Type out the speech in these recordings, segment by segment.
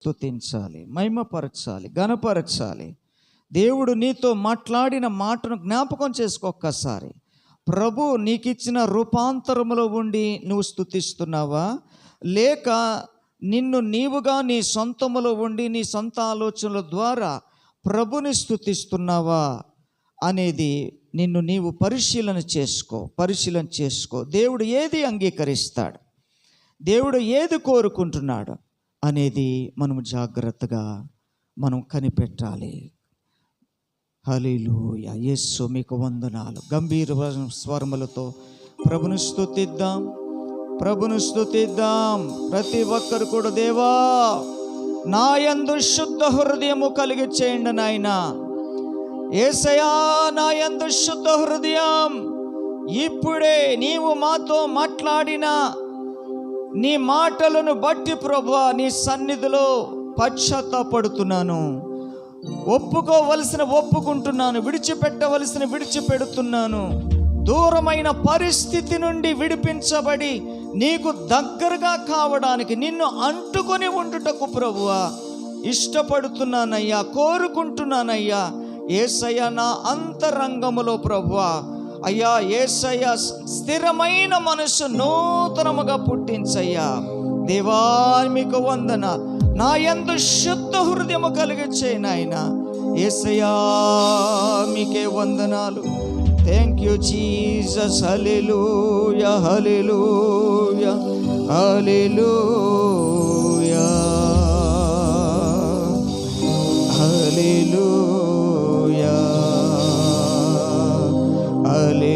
స్తుతించాలి మహిమపరచాలి ఘనపరచాలి. దేవుడు నీతో మాట్లాడిన మాటను జ్ఞాపకం చేసుకో ఒక్కసారి. ప్రభు నీకిచ్చిన రూపాంతరములో ఉండి నువ్వు స్థుతిస్తున్నావా లేక నిన్ను నీవుగా నీ సొంతములో ఉండి నీ సొంత ఆలోచనల ద్వారా ప్రభుని స్థుతిస్తున్నావా అనేది నిన్ను నీవు పరిశీలన చేసుకో పరిశీలన చేసుకో. దేవుడు ఏది అంగీకరిస్తాడు? దేవుడు ఏది కోరుకుంటున్నాడు? అనేది మనము జాగ్రత్తగా మనం కనిపెట్టాలి. హలీలూయ యేసు మీకు వందనాలు. గంభీర స్వరములతో ప్రభును స్థుతిద్దాం ప్రభును స్థుతిద్దాం ప్రతి ఒక్కరు కూడా దేవా నా యందు శుద్ధ హృదయము కలిగి చేయండి నాయన. ఏసయా నా యందు శుద్ధ హృదయం. ఇప్పుడే నీవు మాతో మాట్లాడిన నీ మాటలను బట్టి ప్రభా నీ సన్నిధిలో పశ్చాత్తాపడుతున్నాను. ఒప్పుకోవలసిన ఒప్పుకుంటున్నాను విడిచిపెట్టవలసిన విడిచిపెడుతున్నాను. దూరమైన పరిస్థితి నుండి విడిపించబడి నీకు దగ్గరగా కావడానికి నిన్ను అంటుకొని ఉండుటకు ప్రభువా ఇష్టపడుతున్నానయ్యా కోరుకుంటున్నానయ్యా. ఏసయ్య నా అంతరంగములో ప్రభువా అయ్యా ఏసయ్య స్థిరమైన మనసు నూతనముగా పుట్టించయ్యా. దేవా మీకు వందన. నా ఎందు శుద్ధ హృదయము కలిగించే నాయన. ఏసయ్యా మీకే వందనాలు. Thank you Jesus hallelujah hallelujah hallelujah hallelujah Aleluya.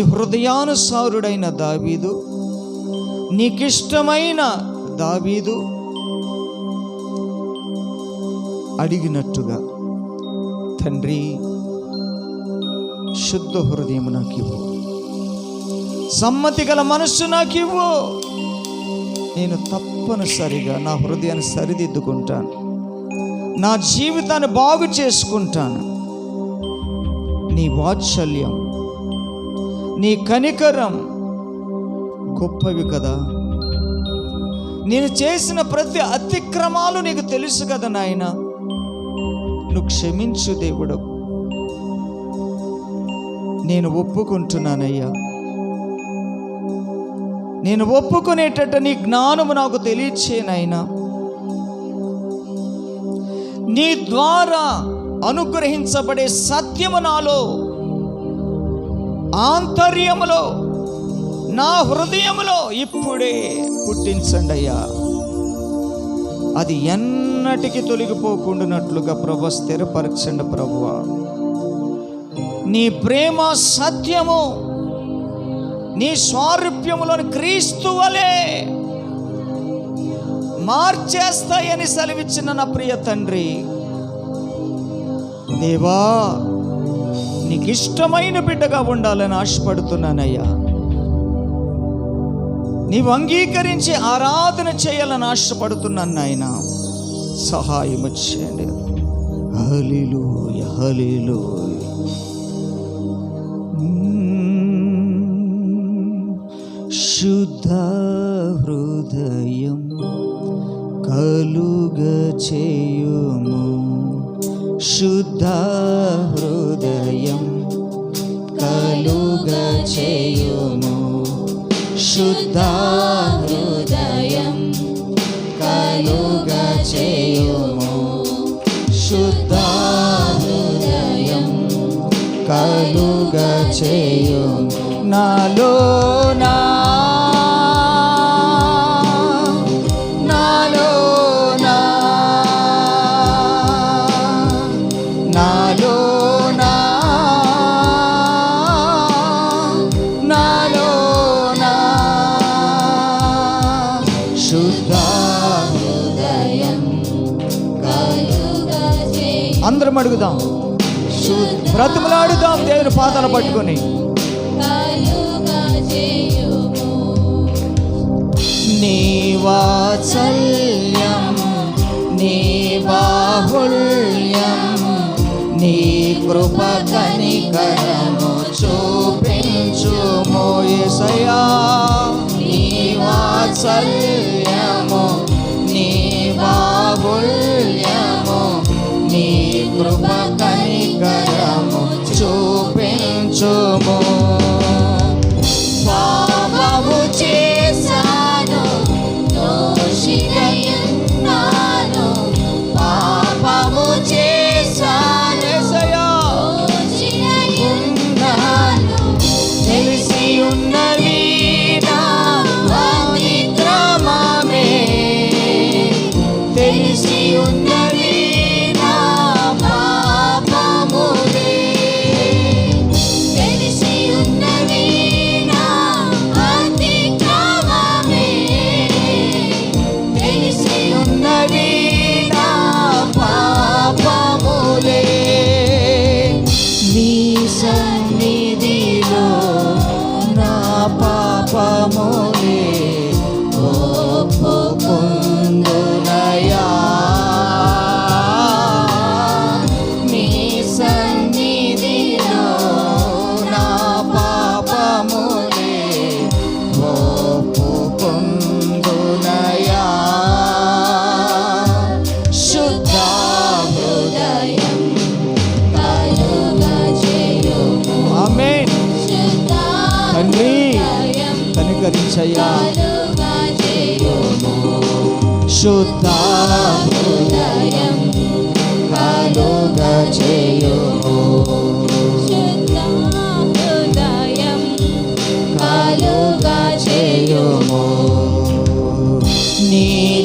హృదయానుసారుడైన దావీదు నీకిష్టమైన దావీదు అడిగినట్టుగా తండ్రి శుద్ధ హృదయం నాకు ఇవ్వు సమ్మతి గల మనస్సు నాకు ఇవ్వు నేను తప్పనిసరిగా నా హృదయాన్ని సరిదిద్దుకుంటాను. నా జీవితాన్ని బాగు చేసుకుంటాను నీ వాత్సల్యం నీ కనికరం గొప్పవి కదా. నేను చేసిన ప్రతి అతిక్రమాలు నీకు తెలుసు కదా నాయన. నువ్వు క్షమించు దేవుడు. నేను ఒప్పుకుంటున్నానయ్యా. నేను ఒప్పుకునేటట్టు నీ జ్ఞానము నాకు తెలియచేనైనా నీ ద్వారా అనుగ్రహించబడే సత్యము నాలో ఆంతర్యములో నా హృదయములో ఇప్పుడే పుట్టించండి అయ్యా అది ఎన్నటికి తొలగిపోకుండానట్లుగా ప్రభ స్థిరపరచండి ప్రభువ నీ ప్రేమ సత్యము నీ స్వారూప్యములోని క్రీస్తువలే మార్చేస్తాయని సెలవిచ్చిన నా ప్రియ తండ్రి. దేవా నీకు ఇష్టమైన బిడ్డగా ఉండాలని ఆశపడుతున్నానయ్యా. నీవు అంగీకరించి ఆరాధన చేయాలని ఆశపడుతున్నాను నాయన. సహాయం వచ్చేయండి శుద్ధ హృదయం కలుగ చేయుము శుద్ధ హృ కలుగుగా చేయుము శుద్ధ హృదయం కలుగా చేయుము శుద్ధ హృదయం కలుగా చేయుము నాలో సహాయం అడుగుదాం బ్రతుములాడుదాం దేవుని పాదాలు పట్టుకొని. నీవాత్సల్యం నీవాహుల్యం నీ కృప కనికరము చూపించు మోయసయా నీవాత్సల్యం కృప కనికరము చూపించుము. పాపమో need.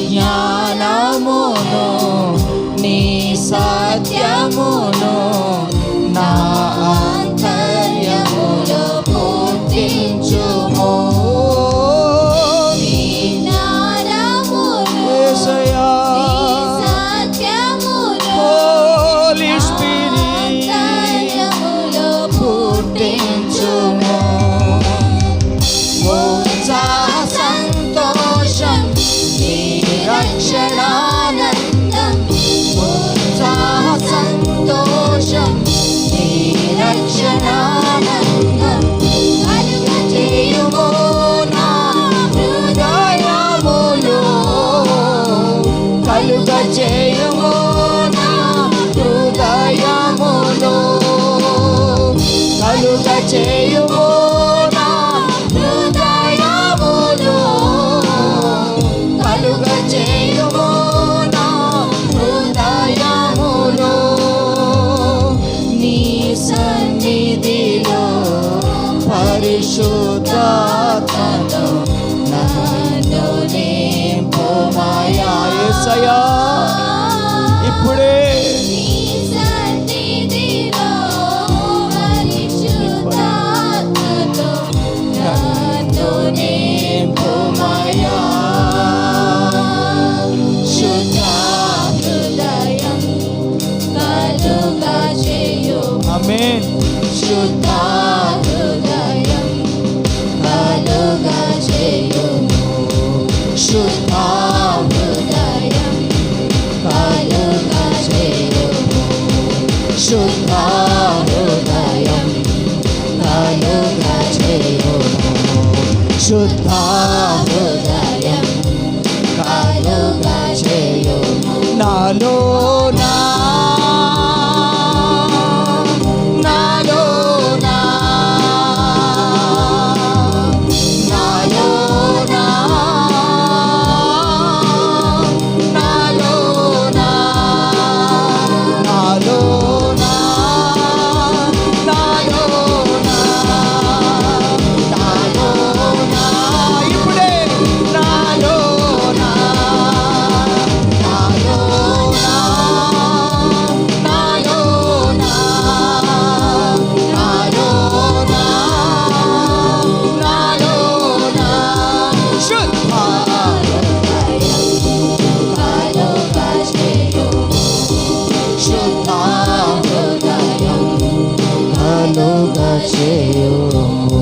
పండుగా చేయుము.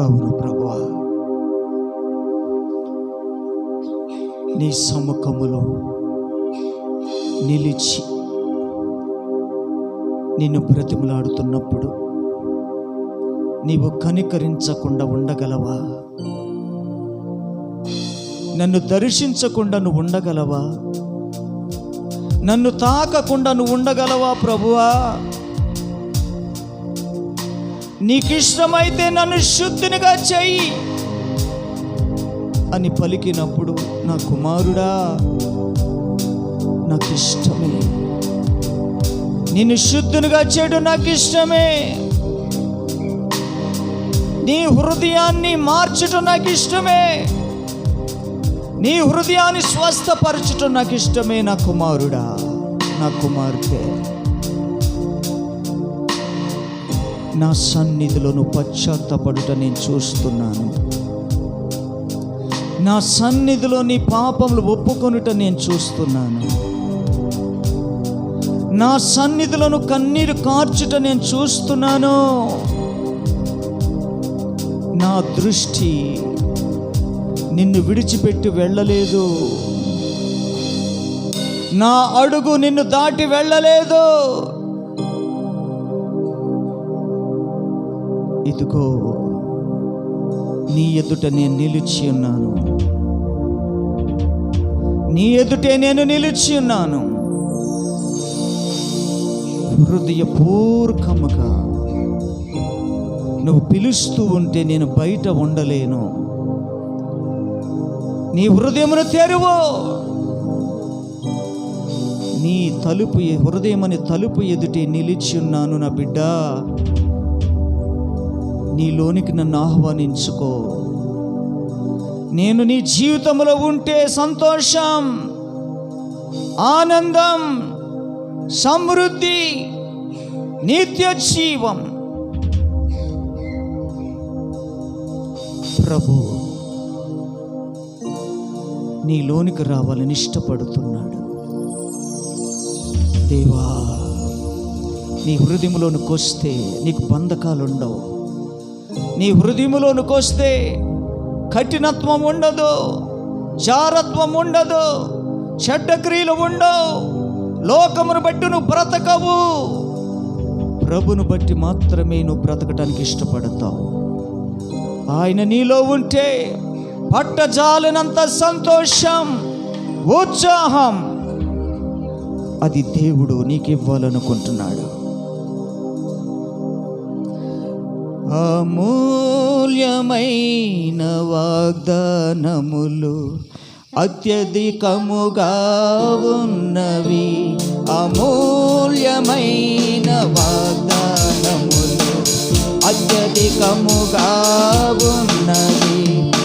అవును ప్రభా. నీ సముఖములో నిలిచి నిన్ను బ్రతిమలాడుతున్నప్పుడు నీవు కనికరించకుండా ఉండగలవా? నన్ను దర్శించకుండా నువ్వు ఉండగలవా? నన్ను తాకకుండా నువ్వు ఉండగలవా ప్రభువా? నీకిష్టమైతే నన్ను శుద్ధినిగా చెయ్యి అని పలికినప్పుడు నా కుమారుడా నాకు ఇష్టమే నిన్ను శుద్ధునిగా చేయడం నాకు ఇష్టమే నీ హృదయాన్ని మార్చడం నాకు ఇష్టమే నీ హృదయాన్ని స్వస్థపరచటం నాకు ఇష్టమే నా కుమారుడా నా కుమార్తె. నా సన్నిధిలో నువ్వు పశ్చాత్తపడుట నేను చూస్తున్నాను. నా సన్నిధిలో నీ పాపములు ఒప్పుకొనుట నేను చూస్తున్నాను. నా సన్నిధులను కన్నీరు కార్చుట నేను చూస్తున్నాను. నా దృష్టి నిన్ను విడిచిపెట్టి వెళ్ళలేదు. నా అడుగు నిన్ను దాటి వెళ్ళలేదు. ఇదిగో నీ ఎదుట నేను నిలిచి ఉన్నాను. నీ ఎదుటే నేను నిలిచి ఉన్నాను. హృదయపూర్వకముగా నువ్వు పిలుస్తూ ఉంటే నేను బయట ఉండలేను. నీ హృదయమును తెరువు నీ తలుపు హృదయమని తలుపు ఎదుటి నిలిచి ఉన్నాను నా బిడ్డ. నీలోనికి నన్ను ఆహ్వానించుకో. నేను నీ జీవితంలో ఉంటే సంతోషం ఆనందం సమృద్ధి నిత్య జీవం. ప్రభు నీలోనికి రావాలని ఇష్టపడుతున్నాడు. దేవా నీ హృదయంలోనికి వస్తే నీకు బంధకాలు ఉండవు నీ హృదయంలోనికి వస్తే కఠినత్వం ఉండదు జారత్వం ఉండదు చెడ్డక్రియలు ఉండవు. లోకమును బట్టి నువ్వు బ్రతకవు. ప్రభును బట్టి మాత్రమే నువ్వు బ్రతకటానికి ఇష్టపడతావు. ఆయన నీలో ఉంటే పట్టజాలినంత సంతోషం ఉత్సాహం. అది దేవుడు నీకు ఇవ్వాలనుకుంటున్నాడు అమూల్యమైన వాగ్దానములు అత్యధికముగా ఉన్నవి. అమూల్యమైన వాగ్దానములు అత్యధికముగా ఉన్నవి.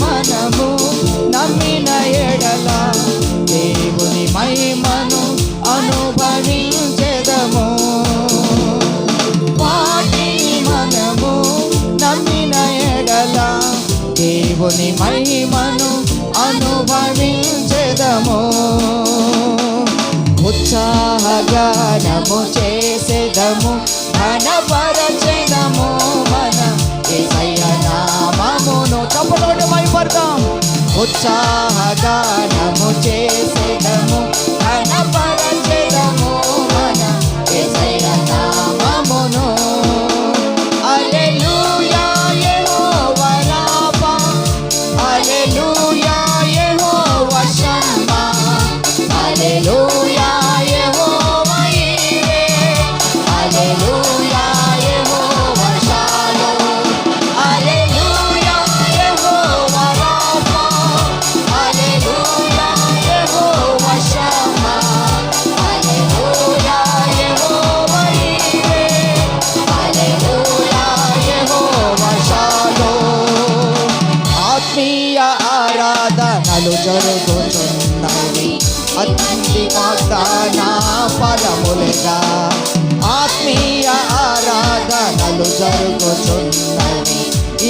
మనము నమ్మిన ఎడల దేవుని మహిమను అనుభవించెదము. వాటి మనము నమ్మిన ఎడల దేవుని మహిమను అనుభవించెదము. ఉత్సాహగానము చేసేదము ఘనపరచెదము మన యేసయ్య నామమును తప్పలోడు మైపడతాం ఉత్సాహగానము చేసేదము. ఘనపరచెదము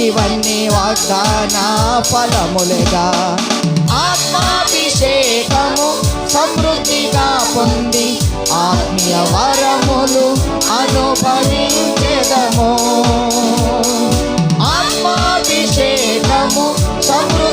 ఇవన్నీ వాగ్దాన ఫలములుగా. ఆత్మాభిషేకము సమృద్ధిగా పొంది ఆత్మీయ వరములు అనుభవించదము. ఆత్మాభిషేకము సమృద్ధి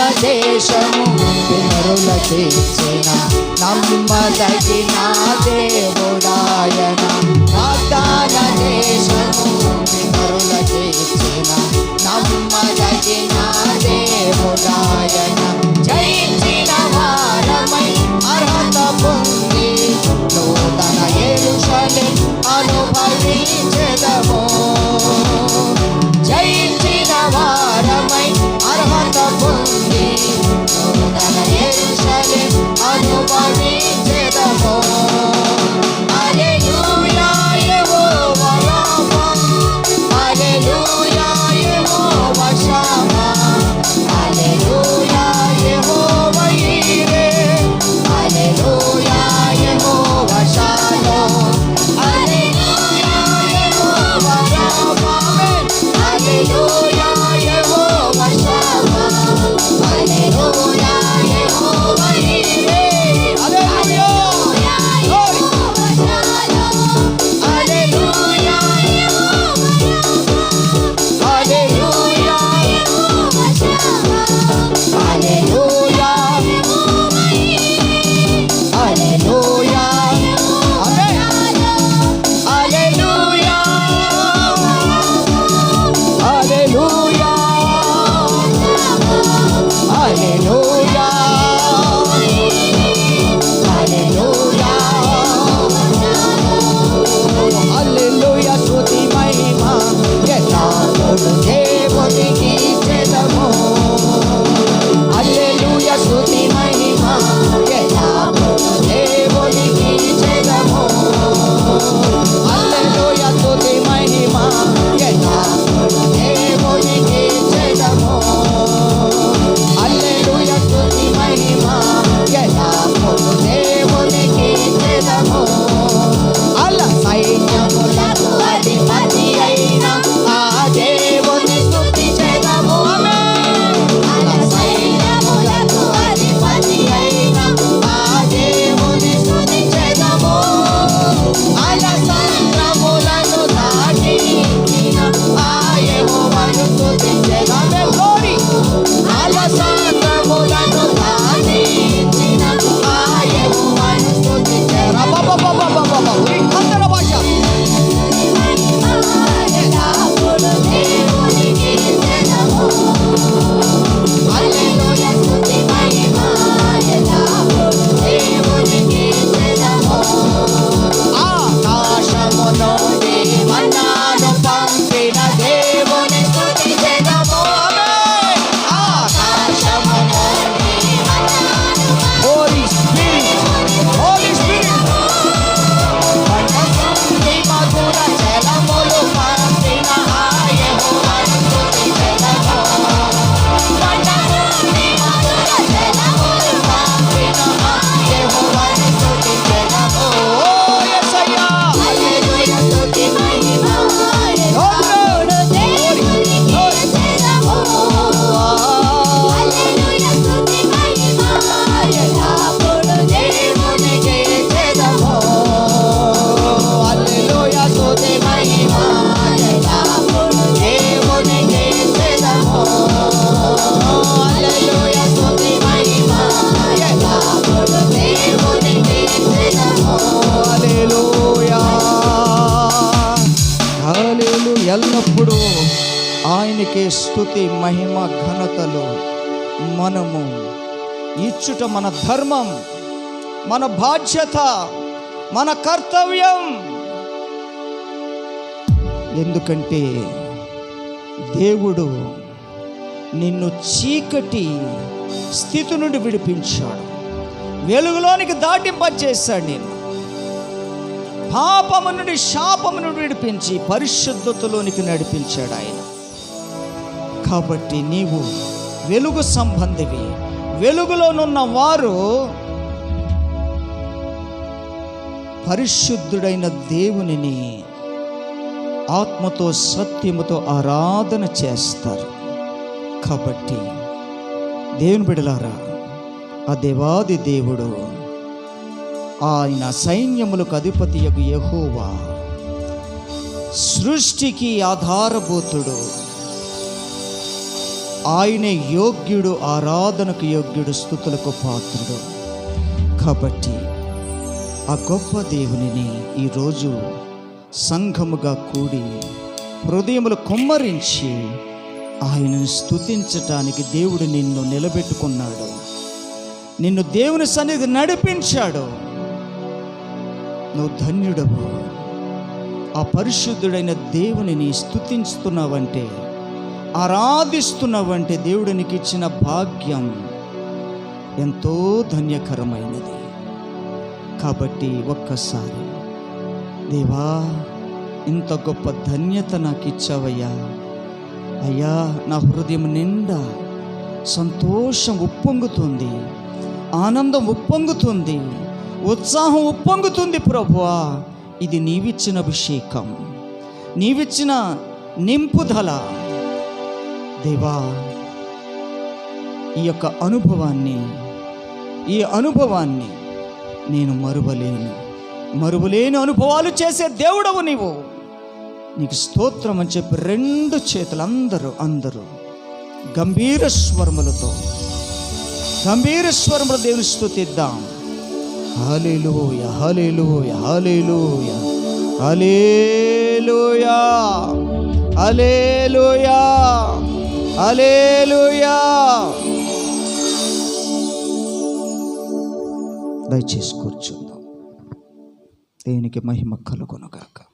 తగిన దేశము. పితరుల తీర్చిన నమ్మదగిన దేవుడాయన. వాగ్దాన దేశము. పితరుల తీర్చిన నమ్మదగిన దేవుడాయన. జయించిన వారమై అర్హత పొంది నూతన ఏరుషని అనుభవించదము. నేను స్థుతి మహిమ ఘనతలు మనము. ఇచ్చుట మన ధర్మం మన బాధ్యత మన కర్తవ్యం. ఎందుకంటే దేవుడు నిన్ను చీకటి స్థితి నుండి విడిపించాడు. వెలుగులోనికి దాటింపచేశాడు నేను పాపము నుండి శాపము నుండి విడిపించి పరిశుద్ధతలోనికి నడిపించాడు ఆయన. కాబట్టి నీవు వెలుగు సంబంధివి. వెలుగులోనున్న వారు పరిశుద్ధుడైన దేవునిని ఆత్మతో సత్యముతో ఆరాధన చేస్తారు. కాబట్టి దేవుని బిడలారా ఆ దేవాది దేవుడు ఆయన సైన్యములకు అధిపతి యొక్క యహోవా సృష్టికి ఆధారభూతుడు. ఆయనే యోగ్యుడు ఆరాధనకు యోగ్యుడు స్థుతులకు పాత్రుడు. కాబట్టి ఆ గొప్ప దేవునిని ఈరోజు సంఘముగా కూడి హృదయములు కుమ్మరించి ఆయనను స్తుతించటానికి దేవుడు నిన్ను నిలబెట్టుకున్నాడు. నిన్ను దేవుని సన్నిధి నడిపించాడు. నువ్వు ధన్యుడవు. ఆ పరిశుద్ధుడైన దేవునిని స్తుతిస్తున్నావంటే ఆరాధిస్తున్నావంటే దేవుడు నీకు ఇచ్చిన భాగ్యం ఎంతో ధన్యకరమైనది. కాబట్టి ఒక్కసారి దేవా ఇంత గొప్ప ధన్యత నాకు ఇచ్చావయ్యా అయ్యా నా హృదయం నిండా సంతోషం ఉప్పొంగుతుంది ఆనందం ఉప్పొంగుతుంది ఉత్సాహం ఉప్పొంగుతుంది ప్రభువా. ఇది నీవిచ్చిన అభిషేకం నీవిచ్చిన నింపుదల. దేవా ఈ యొక్క అనుభవాన్ని ఈ అనుభవాన్ని నేను మరువలేను. మరువలేని అనుభవాలు చేసే దేవుడవు నీవు. నీకు స్తోత్రం అని చెప్పి రెండు చేతులు అందరూ అందరూ గంభీర స్వరములతో గంభీర స్వరములు దేవుని స్తుతిద్దాం హల్లెలూయ హల్లెలూయ హల్లెలూయ హల్లెలూయా హల్లెలూయా. హల్లెలూయా. దయచేసి కూర్చుందాం. దేనికి మహిమ కలుగునుగాక?